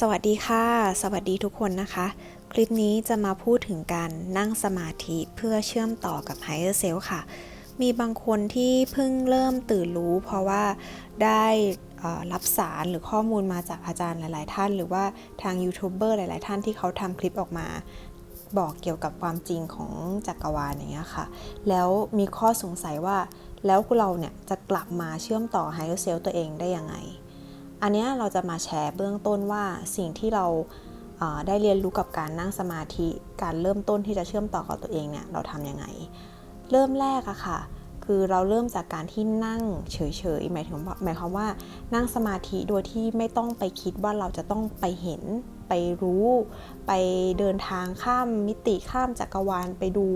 สวัสดีค่ะ สวัสดีทุกคนนะคะ คลิปนี้จะมาพูดถึงการนั่งสมาธิเพื่อเชื่อมต่อกับ Higher Self ค่ะ มีบางคนที่เพิ่งเริ่มตื่นรู้ เพราะว่าได้รับสารหรือข้อมูลมาจากอาจารย์หลาย ๆ ท่าน หรือว่าทางยูทูบเบอร์หลาย ๆ ท่านที่เขาทำคลิปออกมา บอกเกี่ยวกับความจริงของจักรวาลอย่างเงี้ยค่ะ แล้วมีข้อสงสัยว่าแล้วเราเนี่ยจะกลับมาเชื่อมต่อ Higher Self ตัวเองได้ยังไง อันนี้เราจะมาแชร์เบื้องต้นว่าสิ่งที่เราเอ่อได้เรียนรู้กับการนั่งสมาธิ การเริ่มต้นที่จะเชื่อมต่อกับตัวเองเนี่ยเราทำยังไง เริ่มแรกอะค่ะ คือเราเริ่มจากการที่นั่งเฉยๆหมายถึงหมายความว่านั่งสมาธิโดยที่ไม่ต้องไปคิดว่าเราจะต้องไปเห็น ไปรู้ ไปเดินทางข้ามมิติข้ามจักรวาลไปดู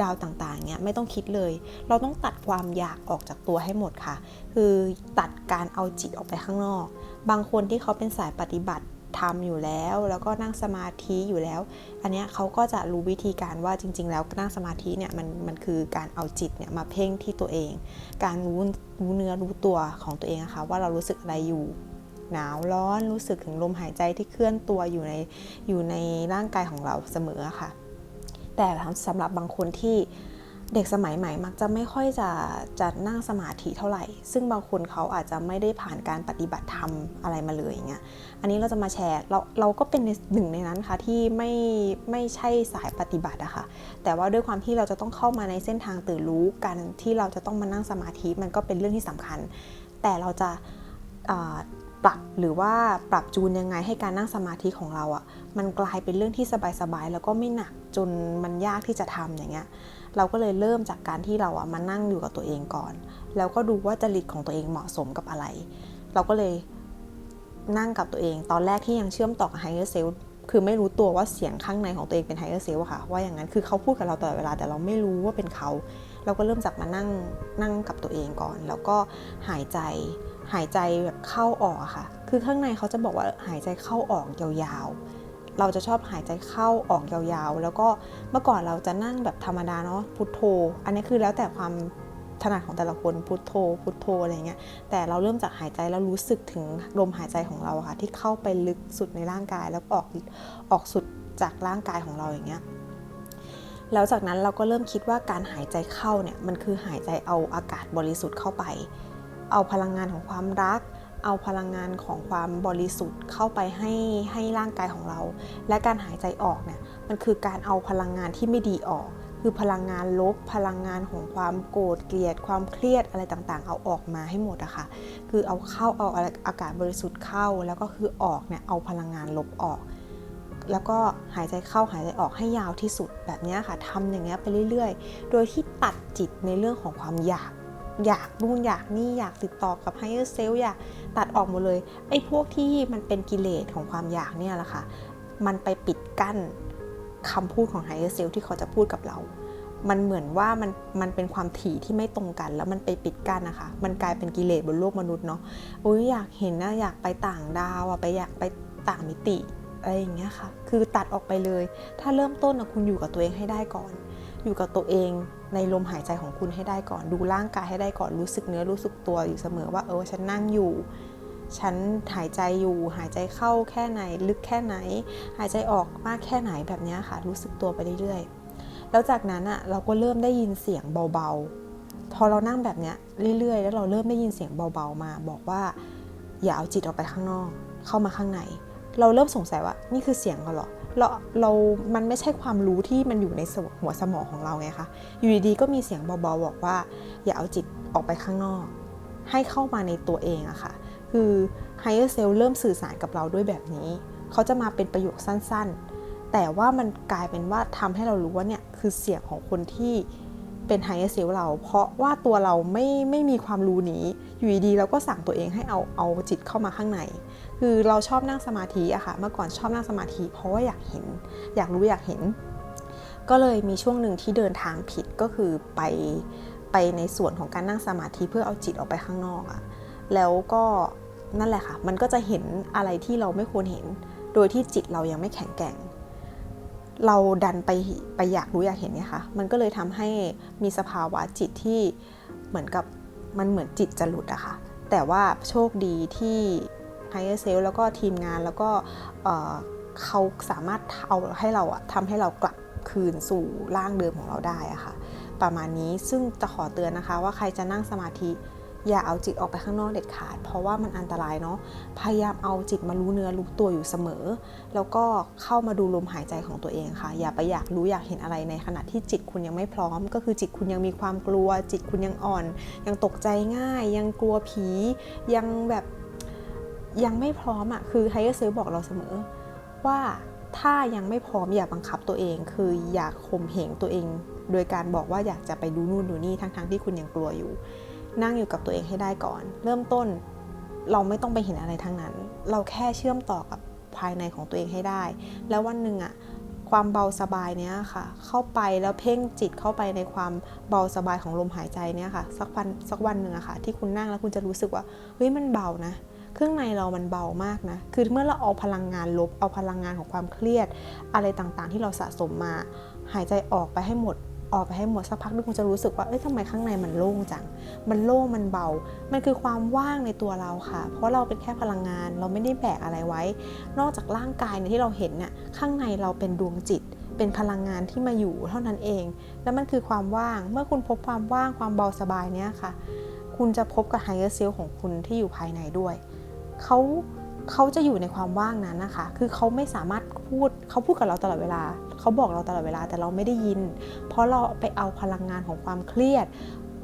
ดาวต่างๆเนี่ยไม่ต้องคิดเลย เราต้องตัดความอยากออกจากตัวให้หมดค่ะ คือตัดการเอาจิตออกไปข้างนอก บางคนที่เขาเป็นสายปฏิบัติทำอยู่แล้ว แล้วก็นั่งสมาธิอยู่แล้ว อันเนี้ยเขาก็จะรู้วิธีการว่าจริง ๆ แล้วนั่งสมาธิเนี่ยมันมันคือการเอาจิตเนี่ยมาเพ่งที่ตัวเอง การรู้รู้เนื้อรู้ตัวของตัวเองนะคะว่าเรารู้สึกอะไรอยู่หนาวร้อนรู้สึกถึงลมหายใจที่เคลื่อนตัวอยู่ในอยู่ในร่างกายของเราเสมอค่ะ แต่สำหรับบางคนที่ เด็กสมัยใหม่มักจะไม่ค่อยจะจะนั่งสมาธิเท่าไหร่ ซึ่งบางคนเขาอาจจะไม่ได้ผ่านการปฏิบัติธรรมอะไรมาเลยอย่างเงี้ย อันนี้เราจะมาแชร์เราเราก็เป็นหนึ่งในนั้นค่ะที่ไม่ไม่ใช่สายปฏิบัติอะค่ะ แต่ว่าด้วยความที่เราจะต้องเข้ามาในเส้นทางตื่นรู้กันที่เราจะต้องมานั่งสมาธิมันก็เป็นเรื่องที่สำคัญ แต่เราจะาปรับหรือว่าปรับจูนยังไงให้การนั่งสมาธิของเราอะ่ะมันกลายเป็นเรื่องที่สบายๆแล้วก็ไม่หนักจนมันยากที่จะทำอย่างเงี้ย เราก็เลยเริ่มจากการที่เราอะมานั่งอยู่กับตัวเองก่อน แล้วก็ดูว่าจริตของตัวเองเหมาะสมกับอะไร เราก็เลยนั่งกับตัวเอง ตอนแรกที่ยังเชื่อมต่อกับ higher self คือไม่รู้ตัวว่าเสียงข้างในของตัวเองเป็น higher self อะค่ะ ว่าอย่างนั้นคือเขาพูดกับเราตลอดเวลาแต่เราไม่รู้ว่าเป็นเขา เราก็เริ่มจากมานั่งนั่งกับตัวเองก่อน แล้วก็หายใจหายใจแบบเข้าออกค่ะ คือข้างในเขาจะบอกว่าหายใจเข้าออกยาวๆ เราจะชอบหายใจเข้าออกยาวๆ แล้วก็เมื่อก่อนเราจะนั่งแบบธรรมดาเนาะพุทโธ อันนี้คือแล้วแต่ความถนัดของแต่ละคนพุทโธ พุทโธอะไรเงี้ยแต่เราเริ่มจากหายใจแล้วรู้สึกถึงลมหายใจของเราค่ะที่เข้าไปลึกสุดในร่างกายแล้วออกออกสุดจากร่างกายของเราอย่างเงี้ยแล้วจากนั้นเราก็เริ่มคิดว่าการหายใจเข้าเนี่ยมันคือหายใจเอาอากาศบริสุทธิ์เข้าไป เอาพลังงานของความรัก เอาพลังงานของความบริสุทธิ์เข้าไปให้ให้ร่างกายของเรา และการหายใจออกเนี่ยมันคือการเอาพลังงานที่ไม่ดีออก คือพลังงานลบพลังงานของความโกรธเกลียด ความเครียดอะไรต่างๆ เอาออกมาให้หมดอะค่ะคือเอาเข้าเอาอากาศบริสุทธิ์เข้าแล้วก็คือออกเนี่ยเอาพลังงานลบออกแล้วก็หายใจเข้าหายใจออกให้ยาวที่สุดแบบนี้ค่ะทำอย่างเงี้ยไปเรื่อย ๆ โดยที่ตัดจิตในเรื่องของความอยาก อยากนู่นอยากนี่อยากติดต่อกับ higher self อยากตัดออกหมดเลย ไอ้พวกที่มันเป็นกิเลสของความอยากเนี่ยแหละค่ะ มันไปปิดกั้นคำพูดของ higher self ที่เขาจะพูดกับเรา มันเหมือนว่ามันมันเป็นความถี่ที่ไม่ตรงกัน แล้วมันไปปิดกั้นนะคะ มันกลายเป็นกิเลสบนโลกมนุษย์เนาะอุ้ยอยากเห็นนะอยากไปต่างดาวอะไปอยากไปต่างมิติอะไรอย่างเงี้ยค่ะ คือตัดออกไปเลย ถ้าเริ่มต้นนะคุณอยู่กับตัวเองให้ได้ก่อน อยู่กับตัวเองในลมหายใจของคุณให้ได้ก่อน ดูร่างกายให้ได้ก่อนรู้สึกเนื้อรู้สึกตัวอยู่เสมอว่าเออฉันนั่งอยู่ ฉันหายใจอยู่หายใจเข้าแค่ไหน ลึกแค่ไหน หายใจออกมากแค่ไหนแบบนี้ค่ะ รู้สึกตัวไปเรื่อยๆแล้วจากนั้นอะเราก็เริ่มได้ยินเสียงเบาๆ พอเรานั่งแบบนี้เรื่อยๆ แล้วเราเริ่มได้ยินเสียงเบาๆมา บอกว่า อย่าเอาจิตออกไปข้างนอก เข้ามาข้างใน เราเริ่มสงสัยว่านี่คือเสียงเราหรอ เราเรา มันไม่ใช่ความรู้ที่มันอยู่ในหัวสมองของเราไงคะ อยู่ดีๆก็มีเสียงเบาๆบอกว่า อย่าเอาจิตออกไปข้างนอก ให้เข้ามาในตัวเองอะค่ะ คือ higher self เริ่มสื่อสารกับเราด้วยแบบนี้ เขาจะมาเป็นประโยคสั้นๆ แต่ว่ามันกลายเป็นว่าทำให้เรารู้ว่าเนี่ยคือเสียงของคนที่ เป็น higher self เรา เพราะว่าตัวเราไม่ไม่มีความรู้นี้ อยู่ดีเราก็สั่งตัวเองให้เอาเอาจิตเข้ามาข้างใน คือเราชอบนั่งสมาธิอะค่ะ เมื่อก่อนชอบนั่งสมาธิ เพราะว่าอยากเห็น อยากรู้อยากเห็น ก็เลยมีช่วงหนึ่งที่เดินทางผิดก็คือไปไปในส่วนของการนั่งสมาธิเพื่อเอาจิตออกไปข้างนอกอะแล้วก็นั่นแหละค่ะ มันก็จะเห็นอะไรที่เราไม่ควรเห็น โดยที่จิตเรายังไม่แข็งแกร่ง เราดันไปไปอยากรู้อยากเห็นเนี่ยค่ะมันก็เลยทำให้มีสภาวะจิตที่เหมือนกับมันเหมือนจิตจะหลุดอะค่ะ แต่ว่าโชคดีที่ higher self แล้วก็ทีมงานแล้วก็เเขาสามารถเอาให้เราอะทำให้เรากลับคืนสู่ร่างเดิมของเราได้อะค่ะ ประมาณนี้ซึ่งจะขอเตือนนะคะว่าใครจะนั่งสมาธิ อย่าเอาจิตออกไปข้างนอกเด็ดขาด เพราะว่ามันอันตรายเนาะพยายามเอาจิตมารู้เนื้อรู้ตัวอยู่เสมอ แล้วก็เข้ามาดูลมหายใจของตัวเองค่ะ อย่าไปอยากรู้อยากเห็นอะไรในขณะที่จิตคุณยังไม่พร้อม ก็คือจิตคุณยังมีความกลัว จิตคุณยังอ่อน ยังตกใจง่าย ยังกลัวผียังแบบยังไม่พร้อมอะ่ะคือไฮเออร์เซลบอกเราเสมอว่าถ้ายังไม่พร้อมอย่าบังคับตัวเอง คืออย่าข่มเหงตัวเอง โดยการบอกว่าอยากจะไปดูนู่นดูนี่ทั้งๆที่คุณยังกลัวอยู่ นั่งอยู่กับตัวเองให้ได้ก่อน เริ่มต้นเราไม่ต้องไปเห็นอะไรทั้งนั้น เราแค่เชื่อมต่อกับภายในของตัวเองให้ได้ แล้ววันหนึ่งอะความเบาสบายเนี้ยค่ะ เข้าไปแล้วเพ่งจิตเข้าไปในความเบาสบายของลมหายใจเนี้ยค่ะ สักวันสักวันหนึ่งอะค่ะ ที่คุณนั่งแล้วคุณจะรู้สึกว่าเฮ้ยมันเบานะเครื่องในเรามันเบามากนะ คือเมื่อเราเอาพลังงานลบ เอาพลังงานของความเครียด อะไรต่างๆ ที่เราสะสมมา หายใจออกไปให้หมด ออกไปให้หมดสักพักนึงคุณจะรู้สึกว่าเอ้ยทำไมข้างในมันโล่งจัง มันโล่งมันเบา มันคือความว่างในตัวเราค่ะ เพราะเราเป็นแค่พลังงาน เราไม่ได้แบกอะไรไว้ นอกจากร่างกายเนี่ยที่เราเห็นเนี่ยข้างในเราเป็นดวงจิต เป็นพลังงานที่มาอยู่เท่านั้นเอง แล้วมันคือความว่าง เมื่อคุณพบความว่างความเบาสบายเนี่ยค่ะ คุณจะพบกับไฮเออร์เซลของคุณที่อยู่ภายในด้วยเขา เขาจะอยู่ในความว่างนั้นนะคะ คือเขาไม่สามารถพูดเขาพูดกับเราตลอดเวลา เขาบอกเราตลอดเวลาแต่เราไม่ได้ยิน เพราะเราไปเอาพลังงานของความเครียด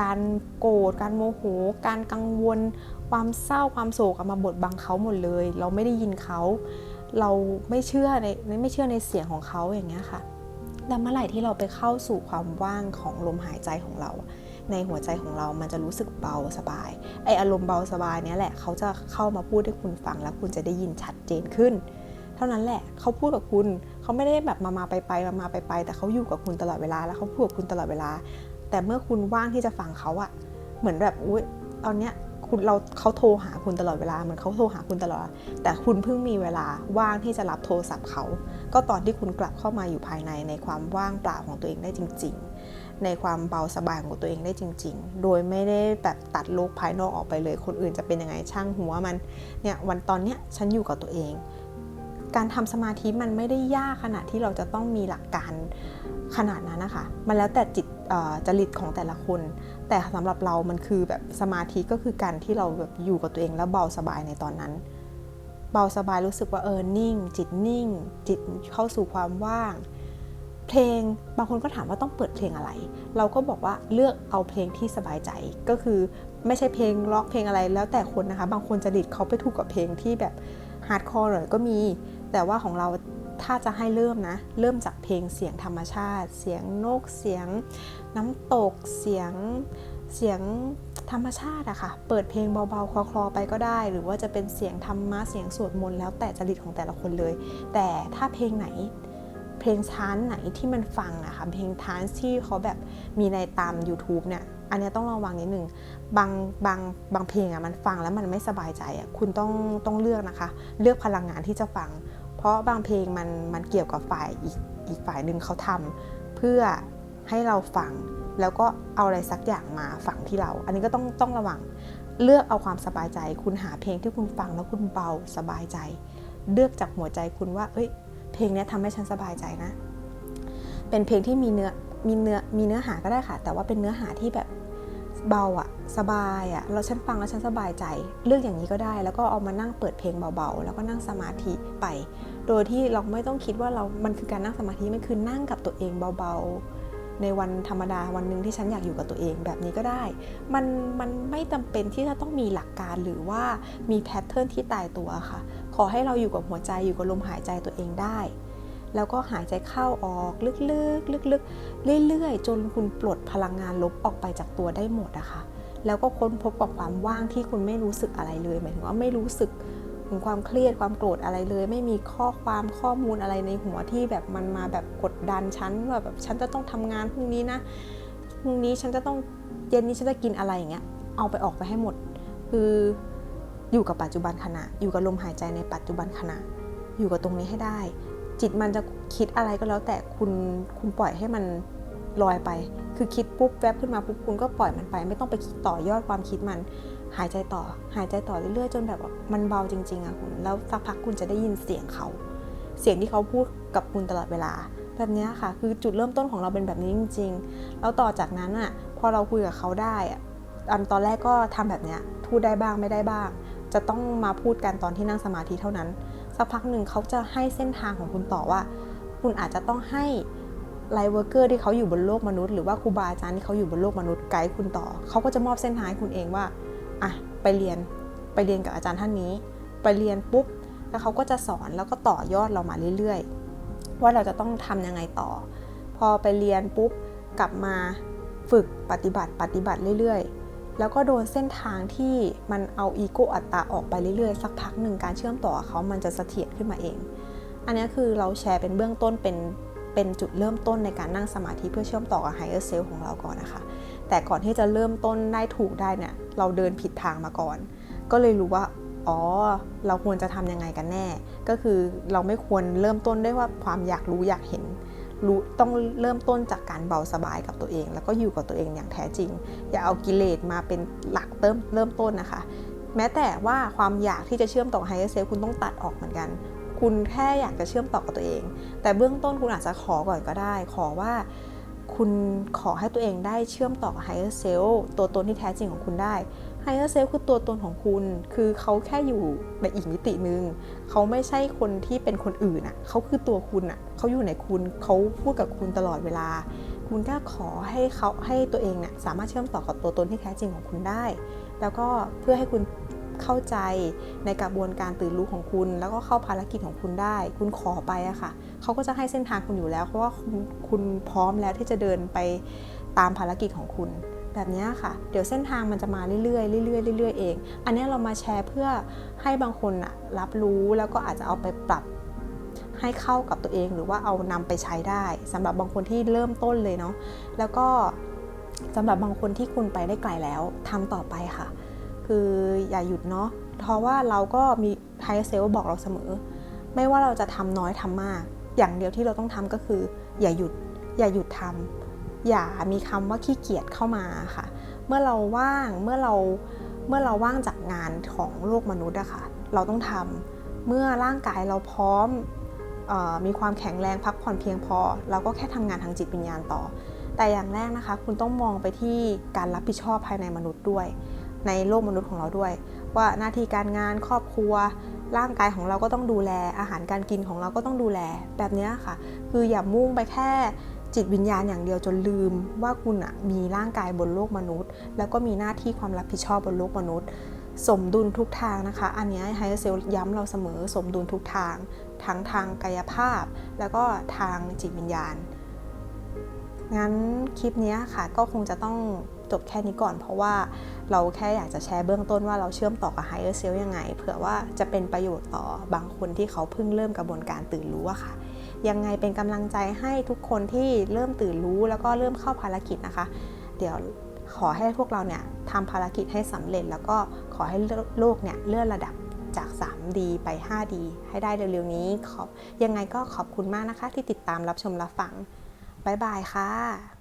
การโกรธ การโมโห การกังวล ความเศร้า ความโศกเอามาบดบังเขาหมดเลย เราไม่ได้ยินเขา เราไม่เชื่อในไม่เชื่อในเสียงของเขาอย่างเงี้ยค่ะแล้วเมื่อไหร่ที่เราไปเข้าสู่ความว่างของลมหายใจของเรา ในหัวใจของเรามันจะรู้สึกเบาสบาย ไออารมณ์เบาสบายเนี้ยแหละเขาจะเข้ามาพูดให้คุณฟังแล้วคุณจะได้ยินชัดเจนขึ้น เท่านั้นแหละเขาพูดกับคุณเขาไม่ได้แบบมามาไปไปมามาไปไปแต่เขาอยู่กับคุณตลอดเวลาแล้วเขาพูดกับคุณตลอดเวลา แต่เมื่อคุณว่างที่จะฟังเขาอะเหมือนแบบอุ้ยตอนเนี้ยคุณเราเขาโทรหาคุณตลอดเวลาเหมือนเขาโทรหาคุณตลอด แต่คุณเพิ่งมีเวลาว่างที่จะรับโทรศัพท์เขา ก็ตอนที่คุณกลับเข้ามาอยู่ภายในในความว่างเปล่าของตัวเองได้จริง ๆ ในความเบาสบายของตัวเองได้จริง ๆ โดยไม่ได้แบบตัดโลกภายนอกออกไปเลย คนอื่นจะเป็นยังไงช่างหัวมัน เนี่ยวันตอนเนี้ยฉันอยู่กับตัวเอง การทำสมาธิมันไม่ได้ยากขนาดที่เราจะต้องมีหลักการขนาดนั้นนะคะ มันแล้วแต่จิตจริตของแต่ละคน แต่สำหรับเรามันคือแบบสมาธิก็คือการที่เราแบบอยู่กับตัวเองแล้วเบาสบายในตอนนั้น เบาสบายรู้สึกว่าเออนิ่ง จิตนิ่ง จิตเข้าสู่ความว่าง เพลงบางคนก็ถามว่าต้องเปิดเพลงอะไร เราก็บอกว่าเลือกเอาเพลงที่สบายใจก็คือไม่ใช่เพลงล็อกเพลงอะไรแล้วแต่คนนะคะ บางคนจริตเขาไปถูกกับเพลงที่แบบฮาร์ดคอร์หน่อยก็มี แต่ว่าของเราถ้าจะให้เริ่มนะ เริ่มจากเพลงเสียงธรรมชาติ เสียงนกเสียงน้ำตกเสียงเสียงธรรมชาติอะค่ะ เปิดเพลงเบาๆ คลอๆ ไปก็ได้ หรือว่าจะเป็นเสียงธรรมะ เสียงสวดมนต์แล้วแต่จริตของแต่ละคนเลย แต่ถ้าเพลงไหน เพลงทานไหนที่มันฟังอะค่ะเพลงทานที่เขาแบบมีในตาม YouTube เนี่ยอันนี้ต้องระวังนิดนึงบางบางบางเพลงอะมันฟังแล้วมันไม่สบายใจอะคุณต้องต้องเลือกนะคะ เลือกพลังงานที่จะฟัง เพราะบางเพลงมันมันเกี่ยวกับฝ่ายอีกอีกฝ่ายหนึ่งเขาทำเพื่อให้เราฟังแล้วก็เอาอะไรสักอย่างมาฝังที่เรา อันนี้ก็ต้องต้องระวังเลือกเอาความสบายใจ คุณหาเพลงที่คุณฟังแล้วคุณเบาสบายใจ เลือกจากหัวใจคุณว่า เอ้ย เพลงนี้ทำให้ฉันสบายใจนะ เป็นเพลงที่มีเนื้อมีเนื้อมีเนื้อหาก็ได้ค่ะ แต่ว่าเป็นเนื้อหาที่แบบเบาอะสบายอะแล้วฉันฟังแล้วฉันสบายใจ เลือกอย่างนี้ก็ได้ แล้วก็เอามานั่งเปิดเพลงเบาๆ แล้วก็นั่งสมาธิไป โดยที่เราไม่ต้องคิดว่าเรา มันคือการนั่งสมาธิ มันคือนั่งกับตัวเองเบาๆ ในวันธรรมดาวันหนึ่งที่ฉันอยากอยู่กับตัวเองแบบนี้ก็ได้ มันมันไม่จำเป็นที่จะต้องมีหลักการหรือว่ามีแพทเทิร์นที่ตายตัวค่ะ ขอให้เราอยู่กับหัวใจอยู่กับลมหายใจตัวเองได้ แล้วก็หายใจเข้าออกลึกๆลึกๆเรื่อยๆ จนคุณปลดพลังงานลบออกไปจากตัวได้หมดอะค่ะแล้วก็ค้นพบกับความว่างที่คุณไม่รู้สึกอะไรเลยหมายถึงว่าไม่รู้สึกถึงความเครียดความโกรธอะไรเลย ไม่มีข้อความข้อมูลอะไรในหัวที่แบบมันมาแบบกดดันฉันว่าแบบฉันจะต้องทำงานพรุ่งนี้นะพรุ่งนี้ฉันจะต้องเย็นนี้ฉันจะกินอะไรอย่างเงี้ยเอาไปออกไปให้หมด คือ อยู่กับปัจจุบันขณะ อยู่กับลมหายใจในปัจจุบันขณะ อยู่กับตรงนี้ให้ได้ จิตมันจะคิดอะไรก็แล้วแต่คุณคุณปล่อยให้มันลอยไป คือคิดปุ๊บแวบขึ้นมาปุ๊บคุณก็ปล่อยมันไป ไม่ต้องไปคิดต่อยอดความคิดมัน หายใจต่อ หายใจต่อเรื่อยๆ จนแบบมันเบาจริง ๆอะคุณแล้วสักพักคุณจะได้ยินเสียงเขา เสียงที่เขาพูดกับคุณตลอดเวลา แบบนี้ค่ะ คือจุดเริ่มต้นของเราเป็นแบบนี้จริง ๆ แล้วต่อจากนั้นอะพอเราคุยกับเขาได้อะตอนแรกก็ทำแบบนี้พูดได้บ้างไม่ได้บ้าง จะต้องมาพูดกันตอนที่นั่งสมาธิเท่านั้น สักพักหนึ่งเขาจะให้เส้นทางของคุณต่อว่า คุณอาจจะต้องให้ไลเวอร์เกอร์ที่เขาอยู่บนโลกมนุษย์หรือว่าครูบาอาจารย์ที่เขาอยู่บนโลกมนุษย์ไกด์คุณต่อ เขาก็จะมอบเส้นทางให้คุณเองว่าอะไปเรียนไปเรียนกับอาจารย์ท่านนี้ ไปเรียนปุ๊บ แล้วเขาก็จะสอนแล้วก็ต่อยอดเรามาเรื่อยๆ ว่าเราจะต้องทำยังไงต่อ พอไปเรียนปุ๊บกลับมาฝึกปฏิบัติปฏิบัติเรื่อยๆ แล้วก็โดนเส้นทางที่มันเอาอีโก้อัตตาออกไปเรื่อยๆ สักพักหนึ่งการเชื่อมต่อเขามันจะเสถียรขึ้นมาเอง อันนี้คือเราแชร์เป็นเบื้องต้นเป็นเป็นจุดเริ่มต้นในการนั่งสมาธิเพื่อเชื่อมต่อกับ higher self ของเราก่อนนะคะ แต่ก่อนที่จะเริ่มต้นได้ถูกได้เนี่ยเราเดินผิดทางมาก่อน ก็เลยรู้ว่าอ๋อ เราควรจะทำยังไงกันแน่ ก็คือเราไม่ควรเริ่มต้นด้วยว่าความอยากรู้อยากเห็น รู้ต้องเริ่มต้นจากการเบาสบายกับตัวเอง แล้วก็อยู่กับตัวเองอย่างแท้จริง อย่าเอากิเลสมาเป็นหลักเริ่มเริ่มต้นนะคะ แม้แต่ว่าความอยากที่จะเชื่อมต่อ higher self คุณต้องตัดออกเหมือนกัน คุณแค่อยากจะเชื่อมต่อกับตัวเอง แต่เบื้องต้นคุณอาจจะขอก่อนก็ได้ ขอว่าคุณขอให้ตัวเองได้เชื่อมต่อกับ higher self ตัวตนที่แท้จริงของคุณได้ higher self คือตัวตนของคุณ คือเขาแค่อยู่ในอีกมิตินึง เขาไม่ใช่คนที่เป็นคนอื่นอะ เขาคือตัวคุณอะ เขาอยู่ในคุณ เขาพูดกับคุณตลอดเวลา คุณก็ขอให้เขาให้ตัวเองเนี่ยสามารถเชื่อมต่อกับตัวตนที่แท้จริงของคุณได้ แล้วก็เพื่อให้คุณเข้าใจในกระบวนการตื่นรู้ของคุณ แล้วก็เข้าภารกิจของคุณได้ คุณขอไปอะค่ะ เขาก็จะให้เส้นทางคุณอยู่แล้ว เพราะว่าคุณคุณพร้อมแล้วที่จะเดินไปตามภารกิจของคุณ แบบนี้ค่ะ เดี๋ยวเส้นทางมันจะมาเรื่อยๆเรื่อยๆเรื่อยๆเอง อันนี้เรามาแชร์เพื่อให้บางคนอะรับรู้แล้วก็อาจจะเอาไปปรับให้เข้ากับตัวเองหรือว่าเอานำไปใช้ได้สำหรับบางคนที่เริ่มต้นเลยเนาะแล้วก็สำหรับบางคนที่คุณไปได้ไกลแล้วทำต่อไปค่ะ คืออย่าหยุดเนาะเพราะว่าเราก็มีไฮเซลบอกเราเสมอ ไม่ว่าเราจะทำน้อยทำมาก อย่างเดียวที่เราต้องทำก็คือ อย่าหยุดอย่าหยุดทำ อย่ามีคำว่าขี้เกียจเข้ามาค่ะ เมื่อเราว่างเมื่อเราเมื่อเราว่างจากงานของโลกมนุษย์อะค่ะ เราต้องทำเมื่อร่างกายเราพร้อมออมีความแข็งแรงพักผ่อนเพียงพอ เราก็แค่ทำงานทางจิตวิญญาณต่อ แต่อย่างแรกนะคะ คุณต้องมองไปที่การรับผิดชอบภายในมนุษย์ด้วย ในโลกมนุษย์ของเราด้วย ว่าหน้าที่การงานครอบครัวร่างกายของเราก็ต้องดูแลอาหารการกินของเราก็ต้องดูแลแบบนี้ค่ะ คืออย่ามุ่งไปแค่ จิตวิญญาณอย่างเดียวจนลืมว่าคุณอะมีร่างกายบนโลกมนุษย์ แล้วก็มีหน้าที่ความรับผิดชอบบนโลกมนุษย์ สมดุลทุกทางนะคะ อันนี้ไฮเซลย้ำเราเสมอสมดุลทุกทาง ทั้งทางกายภาพ แล้วก็ทางจิตวิญญาณ งั้นคลิปนี้ค่ะก็คงจะต้องจบแค่นี้ก่อน เพราะว่าเราแค่อยากจะแชร์เบื้องต้นว่าเราเชื่อมต่อกับ Higher Self ยังไง เผื่อว่าจะเป็นประโยชน์ต่อบางคนที่เขาเพิ่งเริ่มกระบวนการตื่นรู้อะค่ะ ยังไงเป็นกำลังใจให้ทุกคนที่เริ่มตื่นรู้แล้วก็เริ่มเข้าภารกิจนะคะ เดี๋ยวขอให้พวกเราเนี่ยทำภารกิจให้สำเร็จ แล้วก็ขอให้โลกเนี่ยเลื่อนระดับจาก 3D ไป 5D ให้ได้เร็วๆนี้ขอบยังไงก็ขอบคุณมากนะคะที่ติดตามรับชมรับฟัง บ๊ายบายค่ะ